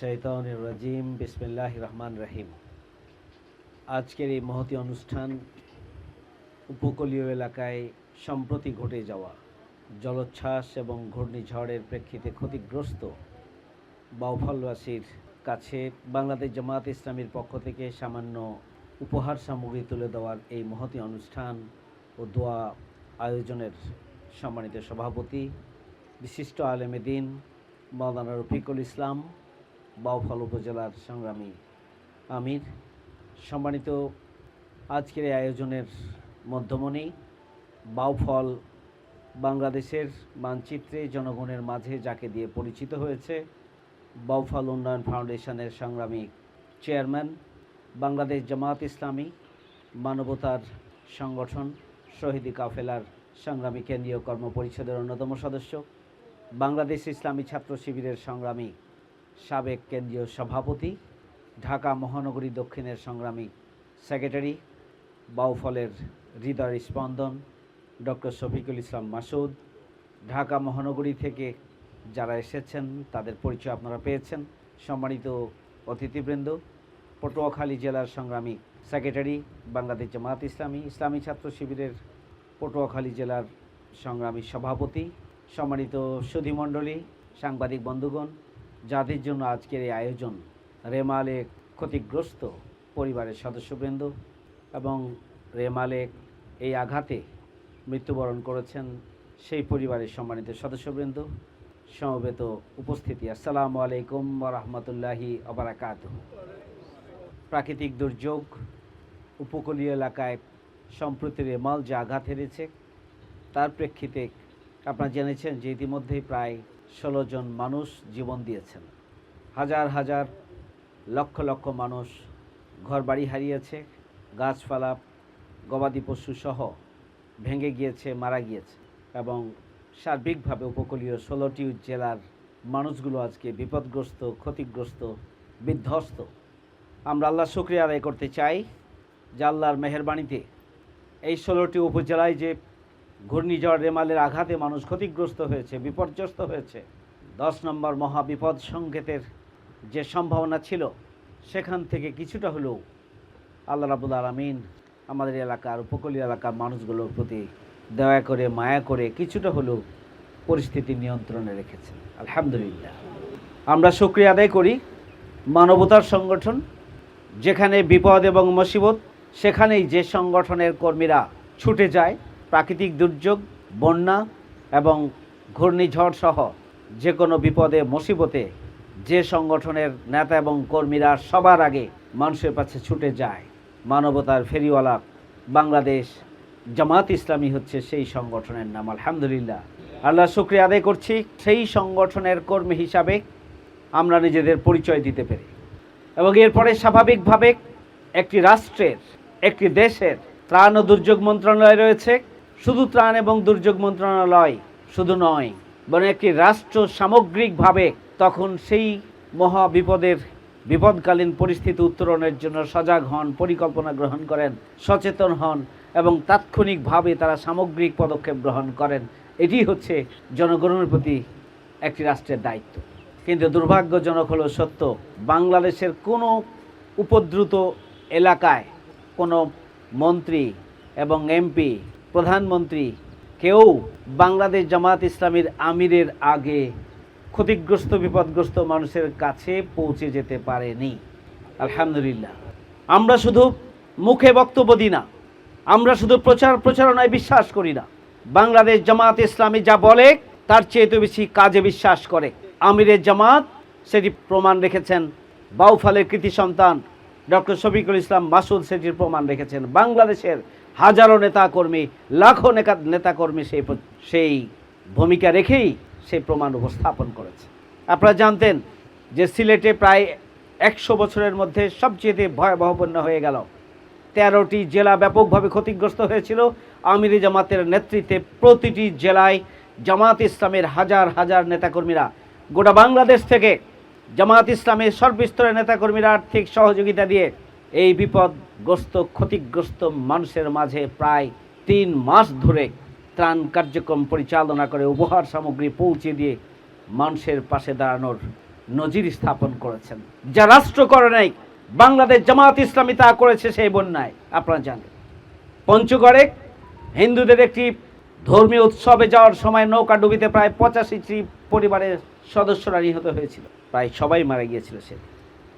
শাইতানির রাজিম বিসমিল্লাহ রহমান রহিম। আজকের এই মহতি অনুষ্ঠান উপকূলীয় এলাকায় সম্প্রতি ঘটে যাওয়া। জলোচ্ছ্বাস এবং ঘূর্ণিঝড়ের প্রেক্ষিতে ক্ষতিগ্রস্ত বাউফলবাসীর কাছে বাংলাদেশ জামাত ইসলামীর পক্ষ থেকে সামান্য উপহার সামগ্রী তুলে দেওয়ার এই মহতি অনুষ্ঠান ও দোয়া আয়োজনের সম্মানিত সভাপতি, বিশিষ্ট আলেমে দিন মাওলানা রফিকুল ইসলাম, বাউফল উপজেলার সংগ্রামী আমির। সম্মানিত আজকের এই আয়োজনের মধ্যমণি, বাউফল বাংলাদেশের মানচিত্রে জনগণের মাঝে যাকে দিয়ে পরিচিত হয়েছে, বাউফল উন্নয়ন ফাউন্ডেশনের সংগ্রামী চেয়ারম্যান, বাংলাদেশ জামাত ইসলামী মানবতার সংগঠন, শহীদি কাফেলার সংগ্রামী কেন্দ্রীয় কর্ম পরিষদের অন্যতম সদস্য বাংলাদেশ ইসলামী ছাত্র শিবিরের সংগ্রামী সাবেক কেন্দ্রীয় সভাপতি, ঢাকা মহানগরী দক্ষিণের সংগ্রামী সেক্রেটারি, বাউফলের হৃদয় স্পন্দন, ডক্টর শফিকুল ইসলাম মাসুদ, ঢাকা মহানগরী থেকে যারা এসেছেন, তাদের পরিচয় আপনারা পেয়েছেন। সম্মানিত অতিথিবৃন্দ, পটুয়াখালী জেলার সংগ্রামী সেক্রেটারি, বাংলাদেশ জামাত ইসলামী ইসলামী ছাত্র শিবিরের পটুয়াখালী জেলার সংগ্রামী সভাপতি সম্মানিত সুধীমণ্ডলী সাংবাদিক বন্ধুগণ, যাদের জন্য আজকের এই আয়োজন রেমালে ক্ষতিগ্রস্ত পরিবারের সদস্যবৃন্দ এবং রেমালেক এই আঘাতে মৃত্যুবরণ করেছেন সেই পরিবারের সম্মানিত সদস্যবৃন্দ, সমবেত উপস্থিতি। আসসালামু আলাইকুম রহমতুল্লাহি অবরাকাত প্রাকৃতিক দুর্যোগ উপকূলীয় এলাকায় সম্প্রতি রেমাল যে আঘাত হেরেছে, তার প্রেক্ষিতে আপনারা জেনেছেন যে ইতিমধ্যেই প্রায় ষোলো জন মানুষ জীবন দিয়েছেন। হাজার হাজার, লক্ষ লক্ষ মানুষ ঘরবাড়ি হারিয়েছে, গাছপালা, গবাদি পশু সহ ভেঙে গিয়েছে, মারা গিয়েছে এবং সার্বিকভাবে উপকূলীয় ষোলোটি জেলার মানুষগুলো আজকে বিপদগ্রস্ত, ক্ষতিগ্রস্ত, বিধ্বস্ত। আমরা আল্লাহ শুক্রিয়া আদায় করতে চাই যে আল্লাহর মেহরবাণীতে এই ষোলোটি উপজেলায় যে ঘূর্ণিঝড় রেমালের আঘাতে মানুষ ক্ষতিগ্রস্ত হয়েছে, বিপর্যস্ত হয়েছে। দশ নম্বর মহাবিপদ সংকেতের যে সম্ভাবনা ছিল, সেখান থেকে কিছুটা হলেও আল্লাহ রাবুল আলমিন আমাদের এলাকার উপকূলীয় এলাকার মানুষগুলোর প্রতি দয়া করে, মায়া করে কিছুটা হলেও পরিস্থিতি নিয়ন্ত্রণে রেখেছে আলহামদুলিল্লাহ। আমরা শুক্রিয়া আদায় করি মানবতার সংগঠন, যেখানে বিপদ এবং মুসিবত, সেখানেই যে সংগঠনের কর্মীরা ছুটে যায় প্রাকৃতিক দুর্যোগ, বন্যা এবং ঘূর্ণিঝড় সহ যে কোনো বিপদে, মুসিবতে যে সংগঠনের নেতা এবং কর্মীরা সবার আগে মানুষের কাছে ছুটে যায়, মানবতার ফেরিওয়ালা বাংলাদেশ, জামাত ইসলামী হচ্ছে সেই সংগঠনের নাম, আলহামদুলিল্লাহ। আল্লাহ শুক্রিয়া আদায় করছি, সেই সংগঠনের কর্মী হিসাবে আমরা নিজেদের পরিচয় দিতে পেরে। এবং এরপরে স্বাভাবিকভাবে একটি রাষ্ট্রের, একটি দেশের ত্রাণ ও দুর্যোগ মন্ত্রণালয় রয়েছে। শুধু ত্রাণ এবং দুর্যোগ মন্ত্রণালয় শুধু নয়, বরং একটি রাষ্ট্র সামগ্রিকভাবে তখন সেই মহা বিপদের, বিপদকালীন পরিস্থিতি উত্তরণের জন্য সজাগ হন, পরিকল্পনা গ্রহণ করেন, সচেতন হন এবং তাৎক্ষণিকভাবে তারা সামগ্রিক পদক্ষেপ গ্রহণ করেন। এটি হচ্ছে জনগণের প্রতি একটি রাষ্ট্রের দায়িত্ব। কিন্তু দুর্ভাগ্যজনক হলো সত্য, বাংলাদেশের কোনো উপদ্রুত এলাকায় কোনো মন্ত্রী এবং এমপি প্রধানমন্ত্রী, কেউ বাংলাদেশ জামাত ইসলামীর আমিরের আগে ক্ষতিগ্রস্ত, বিপদগ্রস্ত মানুষের কাছে পৌঁছে যেতে পারেনি। আলহামদুলিল্লাহ। আমরা শুধু মুখে বক্তব্য দিই না, আমরা শুধু প্রচার প্রচারণায় বিশ্বাস করি না। বাংলাদেশ জামাত ইসলামী যা বলে, তার চেয়ে তো বেশি কাজে বিশ্বাস করে। আমিরের জামাত, সেটি প্রমাণ রেখেছেন বাউফালের কৃতি সন্তান ডক্টর শফিকুল ইসলাম মাসুদ, সেটির প্রমাণ রেখেছেন বাংলাদেশের হাজারো নেতাকর্মী, লাখো নেতা নেতাকর্মী সেই সেই ভূমিকা রেখেই সেই প্রমাণ উপস্থাপন করেছে। আপনারা জানতেন যে সিলেটে প্রায় একশো বছরের মধ্যে সবচেয়ে ভয়াবহ বন্যা হয়ে গেল। তেরোটি জেলা ব্যাপকভাবে ক্ষতিগ্রস্ত হয়েছিল। আমিরি জামাতের নেতৃত্বে প্রতিটি জেলায় জামাত ইসলামের হাজার হাজার নেতাকর্মীরা। গোটা বাংলাদেশ থেকে জামাত ইসলামের সর্বস্তরের নেতাকর্মীরা আর্থিক সহযোগিতা দিয়ে এই বিপদগ্রস্ত ক্ষতিগ্রস্ত মানুষের মাঝে প্রায় তিন মাস ধরে ত্রাণ কার্যক্রম পরিচালনা করে উপহার সামগ্রী পৌঁছে দিয়ে মানুষের পাশে দাঁড়ানোর নজির স্থাপন করেছেন। যা রাষ্ট্র করে নাই, বাংলাদেশ জামাত ইসলামী তা করেছে সেই বন্যায়। আপনারা জানেন। পঞ্চগড়ে হিন্দুদের একটি ধর্মীয় উৎসবে যাওয়ার সময় নৌকা ডুবিতে প্রায় পঁচাশিটি পরিবারের সদস্যরা নিহত হয়েছিল। প্রায় সবাই মারা গিয়েছিল সে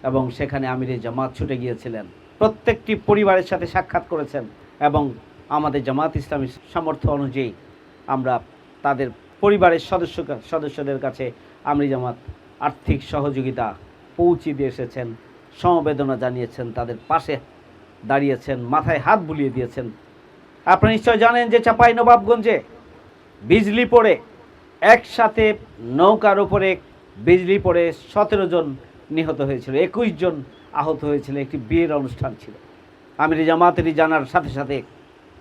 এবং সেখানে আমিরে জামাত ছুটে গিয়েছিলেন। প্রত্যেকটি পরিবারের সাথে সাক্ষাৎ করেছেন এবং আমাদের জামাত ইসলামী সামর্থ্য অনুযায়ী আমরা তাদের পরিবারের সদস্য সদস্যদের কাছে আমরি জামাত আর্থিক সহযোগিতা পৌঁছে দিয়ে এসেছেন, সমবেদনা জানিয়েছেন, তাদের পাশে দাঁড়িয়েছেন, মাথায় হাত বুলিয়ে দিয়েছেন। আপনারা নিশ্চয় জানেন যে চাপাই নবাবগঞ্জে বিজলি পড়ে, একসাথে নৌকার উপরে বিজলি পড়ে সতেরো জন নিহত হয়েছিল। একুশ জন আহত হয়েছিল। একটি বিয়ের অনুষ্ঠান ছিল। আমি জামাতেরই জানার সাথে সাথে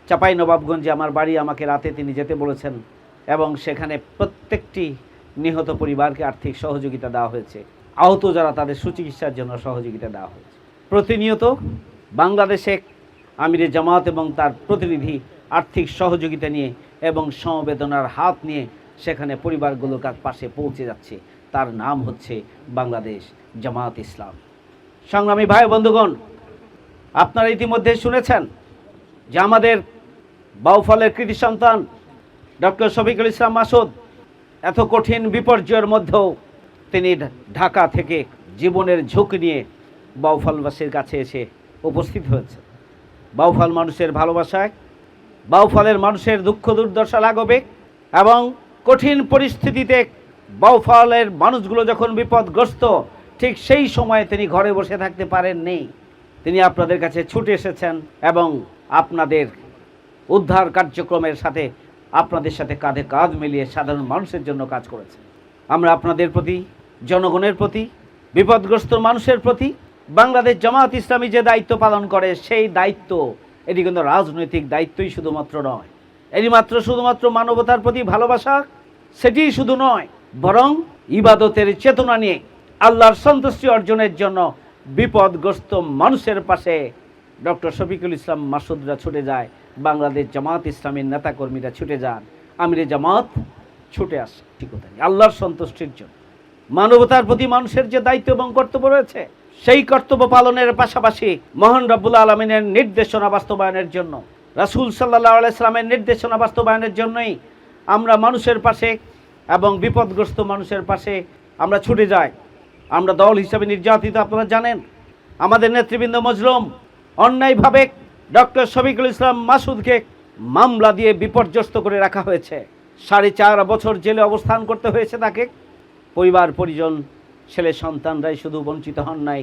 চাপাই নবাবগঞ্জে আমার বাড়ি আমাকে রাতে তিনি যেতে বলেছেন এবং সেখানে প্রত্যেকটি নিহত পরিবারকে আর্থিক সহযোগিতা দেওয়া হয়েছে। আহত যারা, তাদের সুচিকিৎসার জন্য সহযোগিতা দেওয়া হয়েছে। প্রতিনিয়ত বাংলাদেশে আমিরে জামাত এবং তার প্রতিনিধি আর্থিক সহযোগিতা নিয়ে এবং সমবেদনার হাত নিয়ে সেখানে পরিবারগুলোর কাছ পাশে পৌঁছে যাচ্ছে। তার নাম হচ্ছে বাংলাদেশ জামাত ইসলাম। সংগ্রামী ভাই বন্ধুগণ, আপনারা ইতিমধ্যে শুনেছেন যে আমাদের বাউফলের কৃতি সন্তান ডক্টর শফিকুল ইসলাম মাসুদ এত কঠিন বিপর্যয়ের মধ্যেও তিনি ঢাকা থেকে জীবনের ঝুঁকি নিয়ে বাউফলবাসীর কাছে এসে উপস্থিত হয়েছে বাউফল মানুষের ভালোবাসায়, বাউফলের মানুষের দুঃখ দুর্দশা লাগবে এবং কঠিন পরিস্থিতিতে বাউফলের মানুষগুলো যখন বিপদগ্রস্ত, ঠিক সেই সময়ে তিনি ঘরে বসে থাকতে পারেননি। তিনি আপনাদের কাছে ছুটে এসেছেন এবং আপনাদের উদ্ধার কার্যক্রমের সাথে, আপনাদের সাথে কাঁধে কাঁধ মিলিয়ে সাধারণ মানুষের জন্য কাজ করেছেন। আমরা আপনাদের প্রতি, জনগণের প্রতি, বিপদগ্রস্ত মানুষের প্রতি, বাংলাদেশ জামাত ইসলামী যে দায়িত্ব পালন করে, সেই দায়িত্ব, এটি কিন্তু রাজনৈতিক দায়িত্বই শুধুমাত্র নয়। এটি মাত্র শুধুমাত্র মানবতার প্রতি ভালোবাসা, সেটিই শুধু নয় বরং ইবাদতের চেতনা নিয়ে আল্লাহর সন্তুষ্টি অর্জনের জন্য বিপদগ্রস্ত মানুষের পাশে ডক্টর শফিকুল ইসলাম মাসুদরা ছুটে যায়, বাংলাদেশ জামাত ইসলামের নেতাকর্মীরা ছুটে যান, আমিরে জামাত ছুটে আসে ঠিক কথা। আল্লাহর সন্তুষ্টির জন্য মানবতার প্রতি মানুষের যে দায়িত্ব এবং কর্তব্য রয়েছে, সেই কর্তব্য পালনের পাশাপাশি মহান রব্বুল আলমিনের নির্দেশনা বাস্তবায়নের জন্য, রাসূল সাল্লাহ আলাইসলামের নির্দেশনা বাস্তবায়নের জন্যই আমরা মানুষের পাশে এবং বিপদগ্রস্ত মানুষের পাশে আমরা ছুটে যাই। আমরা দল হিসাবে নির্যাতিত, আপনারা জানেন। আমাদের নেতৃবৃন্দ মজলুম অন্যায়ভাবে ডক্টর শফিকুল ইসলাম মাসুদকে মামলা দিয়ে বিপর্যস্ত করে রাখা হয়েছে। সাড়ে চার বছর জেলে অবস্থান করতে হয়েছে তাকে। পরিবার, পরিজন, ছেলে, সন্তানরাই শুধু বঞ্চিত হন নাই।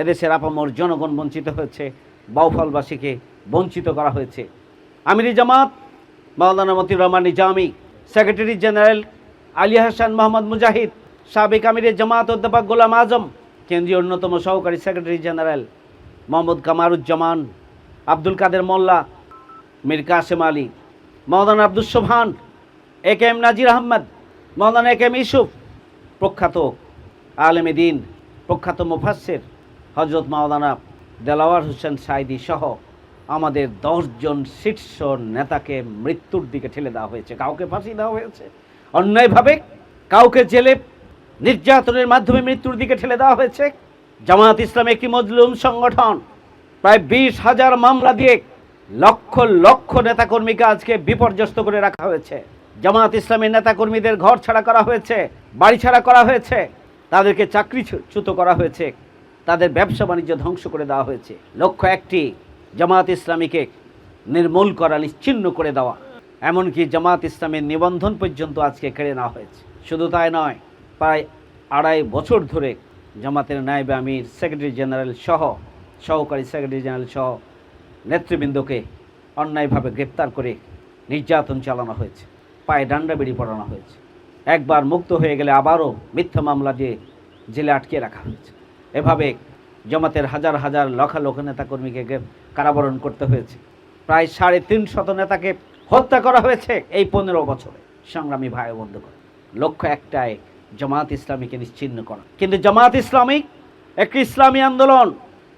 এদেশের আপামর জনগণ বঞ্চিত হয়েছে। বাউফলবাসীকে বঞ্চিত করা হয়েছে। আমিরি জামাত, মাওলানা মতিউর রহমান নিজামি, সেক্রেটারি জেনারেল আলী হাসান মোহাম্মদ মুজাহিদ, সাবেক আমিরের জামাত অধ্যাপক গোলাম আজম, কেন্দ্রীয় অন্যতম সহকারী secretary general Mohammad Kamaruzzaman, Abdul Kader Molla, Mir Kasem Ali, Maulana Abdul Sobhan, A K M Nazir Ahmad, Maulana A K M Yusuf, প্রখ্যাত আলেমে দিন, প্রখ্যাত মুফাসের হজরত মাওলানা দেলাওয়ার হোসেন সাইদি সহ আমাদের দশজন শীর্ষ নেতাকে মৃত্যুর দিকে ঠেলে দেওয়া হয়েছে, কাউকে ফাঁসি দেওয়া হয়েছে। অন্যায়ভাবে কাউকে জেলে নির্যাতনের মাধ্যমে মৃত্যুর দিকে ঠেলে দেওয়া হয়েছে। জামায়াত ইসলাম একটি মজলুম সংগঠন। প্রায় বিশ হাজার মামলা দিয়ে লক্ষ লক্ষ নেতাকর্মীকে আজকে বিপর্যস্ত করে রাখা হয়েছে। জামায়াত ইসলামের নেতাকর্মীদের ঘর ছাড়া করা হয়েছে, বাড়ি ছাড়া করা হয়েছে, তাদেরকে চাকরিচ্যুত করা হয়েছে, তাদের ব্যবসা বাণিজ্য ধ্বংস করে দেওয়া হয়েছে। লক্ষ্য একটি, জামায়াত ইসলামীকে নির্মূল করা নিশ্চিহ্ন করে দেওয়া। এমনকি জামাত ইসলামের নিবন্ধন পর্যন্ত আজকে কেড়ে নেওয়া হয়েছে। শুধু তাই নয়, প্রায় আড়াই বছর ধরে জামাতের নায়েবে আমির, সেক্রেটারি জেনারেল সহ, সহকারী সেক্রেটারি জেনারেল সহ নেতৃবৃন্দকে অন্যায়ভাবে গ্রেপ্তার করে নির্যাতন চালানো হয়েছে, পায়ে ডান্ডা বেড়ি পড়ানো হয়েছে। একবার মুক্ত হয়ে গেলে আবারও মিথ্যা মামলা দিয়ে জেলে আটকে রাখা হয়েছে। এভাবে জামাতের হাজার হাজার লক্ষ নেতাকর্মীকে কারাবরণ করতে হয়েছে। প্রায় সাড়ে তিন শত নেতাকে হত্যা করা হয়েছে এই পনেরো বছরে। সংগ্রামী ভাই বন্ধুগণ, লক্ষ্য একটাই, জামাত ইসলামীকে নিশ্চিহ্ন করা। কিন্তু জামাত ইসলামী, একটি ইসলামী আন্দোলন,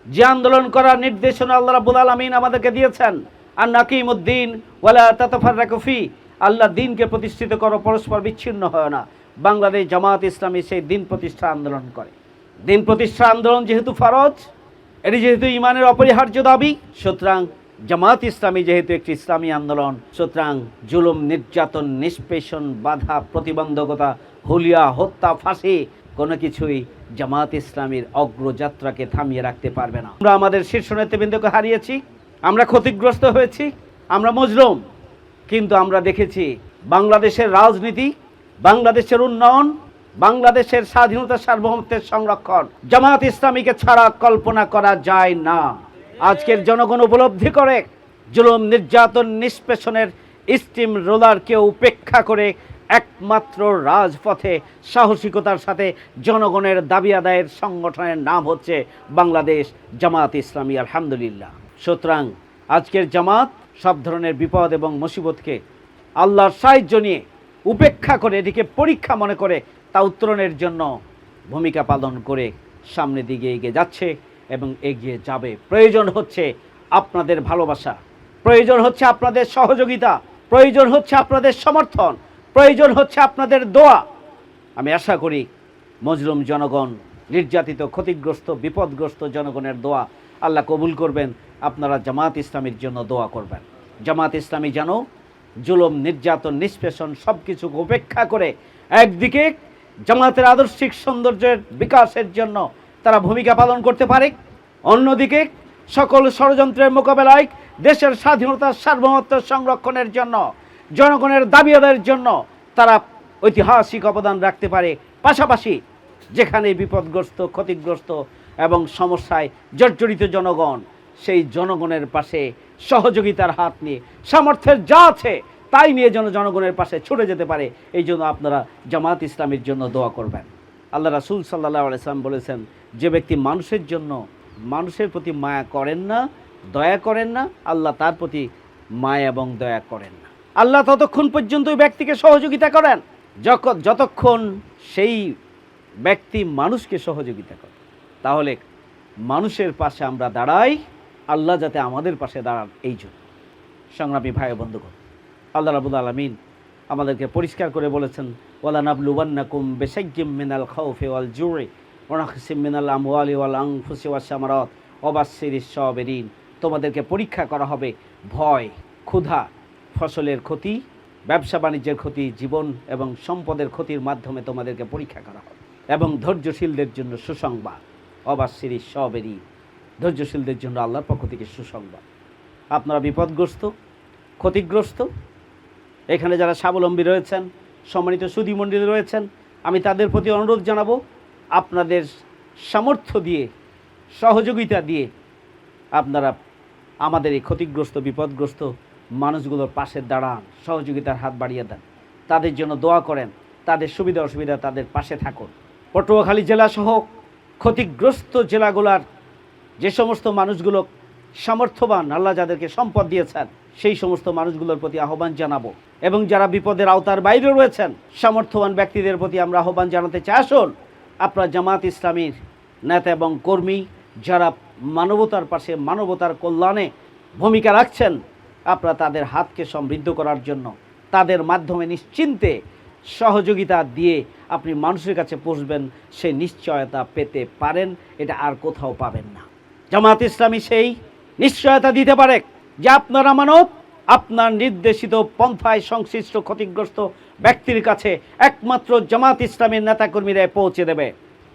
যে আন্দোলন করার নির্দেশনা আল্লাহ রাবুল আলমিন আমাদেরকে দিয়েছেন আর নাকিম উদ্দিন ওয়ালা তাতফার রাকুফি আল্লাহ দিনকে প্রতিষ্ঠিত করো, পরস্পর বিচ্ছিন্ন হয় না। বাংলাদেশ জামাত ইসলামী সেই দিন প্রতিষ্ঠা আন্দোলন করে। দিন প্রতিষ্ঠা আন্দোলন যেহেতু ফরজ, এটি যেহেতু ইমানের অপরিহার্য দাবি, সুতরাং জামাত ইসলামী যেহেতু একটি ইসলামী আন্দোলন, সুতরাং জুলুম, নির্যাতন, নিষ্পেষণ, বাধা, প্রতিবন্ধকতা, হুলিয়া, হত্যা, ফাঁসি কোনো কিছুই জামাত ইসলামীর অগ্রযাত্রাকে থামিয়ে রাখতে পারবে না। আমরা আমাদের শীর্ষ নেতৃবৃন্দকে হারিয়েছি, আমরা ক্ষতিগ্রস্ত হয়েছি, আমরা মজলুম, কিন্তু আমরা দেখেছি বাংলাদেশের রাজনীতি, বাংলাদেশের উন্নয়ন, বাংলাদেশের স্বাধীনতা সার্বভৌমত্বের সংরক্ষণ, জামাত ইসলামীকে ছাড়া কল্পনা করা যায় না। আজকের জনগণ উপলব্ধি করে জুলুম নির্যাতন নিষ্পেষণের স্টিম রোলারকে উপেক্ষা করে একমাত্র রাজপথে সাহসিকতার সাথে জনগণের দাবি আদায়ের সংগঠনের নাম হচ্ছে বাংলাদেশ জামাত ইসলামী, আলহামদুলিল্লাহ। সুতরাং আজকের জামাত সব ধরনের বিপদ এবং মুসিবতকে আল্লাহর সাহায্য নিয়ে উপেক্ষা করে, এটিকে পরীক্ষা মনে করে, তা উত্তরণের জন্য ভূমিকা পালন করে সামনের দিকে এগিয়ে যাচ্ছে। এবং এগিয়ে যাবে। প্রয়োজন হচ্ছে আপনাদের ভালোবাসা। প্রয়োজন হচ্ছে আপনাদের সহযোগিতা। প্রয়োজন হচ্ছে আপনাদের সমর্থন। প্রয়োজন হচ্ছে আপনাদের দোয়া। আমি আশা করি মজলুম জনগণ, নির্যাতিত, ক্ষতিগ্রস্ত, বিপদগ্রস্ত জনগণের দোয়া আল্লাহ কবুল করবেন। আপনারা জামাত ইসলামীর জন্য দোয়া করবেন। জামাত ইসলামী যেন জুলুম, নির্যাতন, নিষ্পেষণ সব কিছু উপেক্ষা করে একদিকে জামাতের আদর্শিক সৌন্দর্যের বিকাশের জন্য তারা ভূমিকা পালন করতে পারে। অন্যদিকে, সকল ষড়যন্ত্রের মোকাবেলায় দেশের স্বাধীনতার সার্বভৌমত্ব সংরক্ষণের জন্য, জনগণের দাবি আদায়ের জন্য তারা ঐতিহাসিক অবদান রাখতে পারে। পাশাপাশি যেখানে বিপদগ্রস্ত, ক্ষতিগ্রস্ত এবং সমস্যায় জর্জরিত জনগণ, সেই জনগণের পাশে সহযোগিতার হাত নিয়ে, সামর্থ্যের যা আছে তাই নিয়ে যেন জনগণের পাশে ছুটে যেতে পারে, এই জন্য আপনারা জামাত ইসলামের জন্য দোয়া করবেন। আল্লাহ রাসুল সাল্লাহ আলাইসলাম বলেছেন যে ব্যক্তি মানুষের জন্য মানুষের প্রতি মায়া করেন না, দয়া করেন না, আল্লাহ তার প্রতি মায়া এবং দয়া করেন না। আল্লাহ ততক্ষণ পর্যন্ত ওই ব্যক্তিকে সহযোগিতা করেন যখন যতক্ষণ সেই ব্যক্তি মানুষকে সহযোগিতা করে। তাহলে মানুষের পাশে আমরা দাঁড়াই, আল্লাহ যাতে আমাদের পাশে দাঁড়ান এই জন্য। সংগ্রামী ভাই ও বন্ধুগণ, আল্লাহ রাবুল আলমিন আমাদেরকে পরিষ্কার করে বলেছেন ওয়ালা নাবলুবান্নাকুম বেসাজ্জিম মিনাল খাউফে ওয়াল জুড়ে ওনাকসিম মিনাল আমওয়ালি ওয়াল আংফুসি সবেরিন। তোমাদেরকে পরীক্ষা করা হবে ভয়, ক্ষুধা, ফসলের ক্ষতি, ব্যবসা বাণিজ্যের ক্ষতি, জীবন এবং সম্পদের ক্ষতির মাধ্যমে তোমাদেরকে পরীক্ষা করা হবে। এবং ধৈর্যশীলদের জন্য সুসংবাদ। অবাসির সবেরিন। ধৈর্যশীলদের জন্য আল্লাহর পক্ষ থেকে সুসংবাদ। আপনারা বিপদগ্রস্ত, ক্ষতিগ্রস্ত? এখানে যারা স্বাবলম্বী রয়েছেন, সম্মানিত সুধীমণ্ডলী রয়েছেন, আমি তাদের প্রতি অনুরোধ জানাব আপনাদের সামর্থ্য দিয়ে, সহযোগিতা দিয়ে আপনারা আমাদের এই ক্ষতিগ্রস্ত, বিপদগ্রস্ত মানুষগুলোর পাশে দাঁড়ান, সহযোগিতার হাত বাড়িয়ে দেন। তাদের জন্য দোয়া করেন, তাদের সুবিধা অসুবিধা তাদের পাশে থাকুন। পটুয়াখালী জেলাসহ ক্ষতিগ্রস্ত জেলাগুলার যে সমস্ত মানুষগুলো সামর্থ্যবান, আল্লাহ যাদেরকে সম্পদ দিয়েছেন, সেই সমস্ত মানুষগুলোর প্রতি আহ্বান জানাব। এবং যারা বিপদের আওতার বাইরে রয়েছেন, সামর্থ্যবান ব্যক্তিদের প্রতি আমরা আহ্বান জানাতে চাই। আসুন। আপনার জামাত ইসলামীর নেতা এবং কর্মী যারা মানবতার পাশে, মানবতার কল্যাণে ভূমিকা রাখছেন, আপনারা তাদের হাতকে সমৃদ্ধ করার জন্য, তাদের মাধ্যমে নিশ্চিন্তে সহযোগিতা দিয়ে আপনি মানুষের কাছে পৌঁছবেন সেই নিশ্চয়তা পেতে পারেন, এটা আর কোথাও পাবেন না। জামাত ইসলামী সেই নিশ্চয়তা দিতে পারে যে আপনার আমানত আপনার নির্দেশিত পন্থায় সংশ্লিষ্ট ক্ষতিগ্রস্ত ব্যক্তির কাছে একমাত্র জামাত ইসলামের নেতাকর্মীরা পৌঁছে দেবে।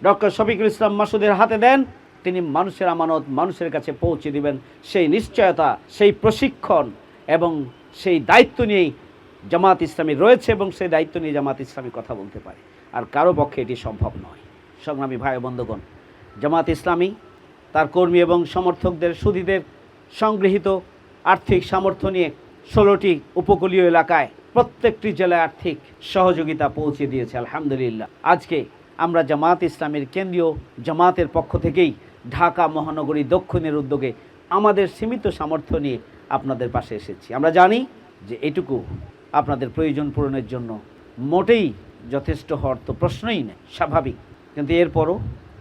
ডক্টর শফিকুল ইসলাম মাসুদের হাতে দেন, তিনি মানুষের আমানত মানুষের কাছে পৌঁছে দিবেন। সেই নিশ্চয়তা, সেই প্রশিক্ষণ এবং সেই দায়িত্ব নিয়েই জামাত ইসলামী রয়েছে এবং সেই দায়িত্ব নিয়ে জামাত ইসলামী কথা বলতে পারে। আর কারও পক্ষে এটি সম্ভব নয়। সংগ্রামী ভাই বন্ধুগণ, জামাত ইসলামী, তার কর্মী এবং সমর্থকদের, সুদীদের সংগৃহীত আর্থিক সামর্থ্য নিয়ে ষোলোটি উপকূলীয় এলাকায় প্রত্যেকটি জেলায় আর্থিক সহযোগিতা পৌঁছে দিয়েছে, আলহামদুলিল্লাহ। আজকে আমরা জামাত ইসলামের কেন্দ্রীয় জামাতের পক্ষ থেকেই ঢাকা মহানগরী দক্ষিণের উদ্যোগে আমাদের সীমিত সামর্থ্য নিয়ে আপনাদের পাশে এসেছি। আমরা জানি যে এটুকু আপনাদের প্রয়োজন পূরণের জন্য মোটেই যথেষ্ট হওয়ার তো প্রশ্নই নেই, স্বাভাবিক। কিন্তু এরপরও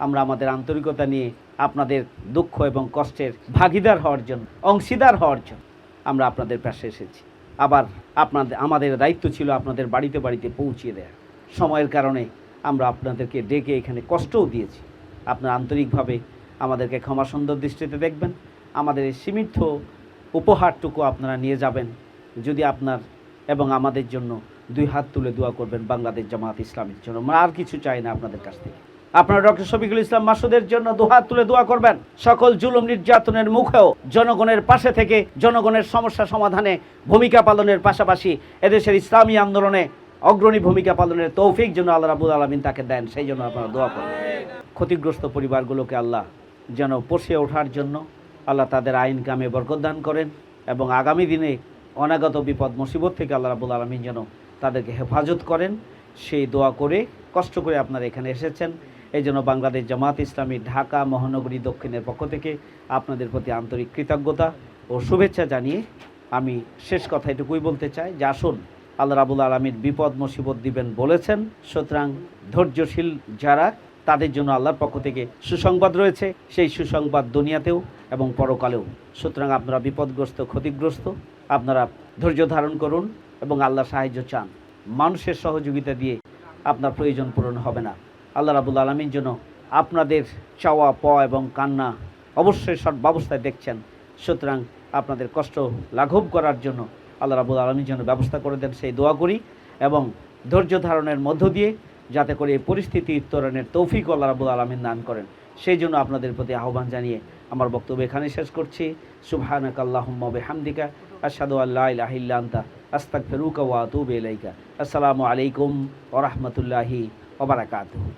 আমরা আমাদের আন্তরিকতা নিয়ে আপনাদের দুঃখ এবং কষ্টের ভাগিদার হওয়ার জন্য, অংশীদার হওয়ার জন্য আমরা আপনাদের পাশে এসেছি। আবার আপনাদের, আমাদের দায়িত্ব ছিল আপনাদের বাড়িতে বাড়িতে পৌঁছিয়ে দেয়া। সময়ের কারণে আমরা আপনাদেরকে ডেকে এখানে কষ্টও দিয়েছি। আপনারা আন্তরিকভাবে আমাদেরকে ক্ষমা সুন্দর দৃষ্টিতে দেখবেন। আমাদের এই সীমিত উপহারটুকু আপনারা নিয়ে যাবেন। যদি আপনার এবং আমাদের জন্য দুই হাত তুলে দোয়া করবেন বাংলাদেশ জামাত ইসলামের জন্য। আর কিছু চাই না আপনাদের কাছ থেকে। আপনারা ডক্টর শফিকুল ইসলাম মাসুদের জন্য দুহাত তুলে দোয়া করবেন। সকল জুলুম নির্যাতনের মুখেও জনগণের পাশে থেকে জনগণের সমস্যা সমাধানে ভূমিকা পালনের পাশাপাশি এদেশের ইসলামী আন্দোলনে অগ্রণী ভূমিকা পালনের তৌফিক যেন আল্লাহ রাবুল আলমিন তাকে দেন, সেই জন্য আপনারা দোয়া করবেন। ক্ষতিগ্রস্ত পরিবারগুলোকে আল্লাহ যেন পোষে ওঠার জন্য আল্লাহ তাদের আইন কামে বরকত দান করেন এবং আগামী দিনে অনাগত বিপদ, মুসিবত থেকে আল্লাহ রাবুল আলমিন যেন তাদেরকে হেফাজত করেন। সেই দোয়া করে কষ্ট করে আপনারা এখানে এসেছেন। এই জন্য বাংলাদেশ জামাত ইসলামী ঢাকা, মহানগরী দক্ষিণের পক্ষ থেকে আপনাদের প্রতি আন্তরিক কৃতজ্ঞতা ও শুভেচ্ছা জানিয়ে আমি শেষ কথা এটুকুই বলতে চাই যে আসুন, আল্লাহ রাবুল আলমীর বিপদ মুসিবত দিবেন বলেছেন, সুতরাং ধৈর্যশীল যারা, তাদের জন্য আল্লাহর পক্ষ থেকে সুসংবাদ রয়েছে, সেই সুসংবাদ দুনিয়াতেও এবং পরকালেও। সুতরাং আপনারা বিপদগ্রস্ত, ক্ষতিগ্রস্ত, আপনারা ধৈর্য ধারণ করুন এবং আল্লাহর সাহায্য চান। মানুষের সহযোগিতা দিয়ে আপনার প্রয়োজন পূরণ হবে না। আল্লাহ রাবুল আলমীর জন্য আপনাদের চাওয়া, পাওয়া এবং কান্না অবশ্যই সব ব্যবস্থায় দেখছেন। সুতরাং আপনাদের কষ্ট লাঘব করার জন্য আল্লাহ রাবুল আলমীর জন্য ব্যবস্থা করে দেন সেই দোয়া করি এবং ধৈর্য ধারণের মধ্য দিয়ে যাতে করে এই পরিস্থিতি উত্তরণের তৌফিক আল্লাহ রাবুল আলমিন দান করেন। সেই জন্য আপনাদের প্রতি আহ্বান জানিয়ে আমার বক্তব্য এখানে শেষ করছি। সুবহানাক আল্লাহুম্মা বিহামদিকা, আশহাদু আল্লা ইলাহা ইল্লা আনতা, আস্তাগফিরুকা ওয়া আতুবু আসসালামু আলাইকুম ওয়া রাহমাতুল্লাহি ওয়া বারাকাতুহু।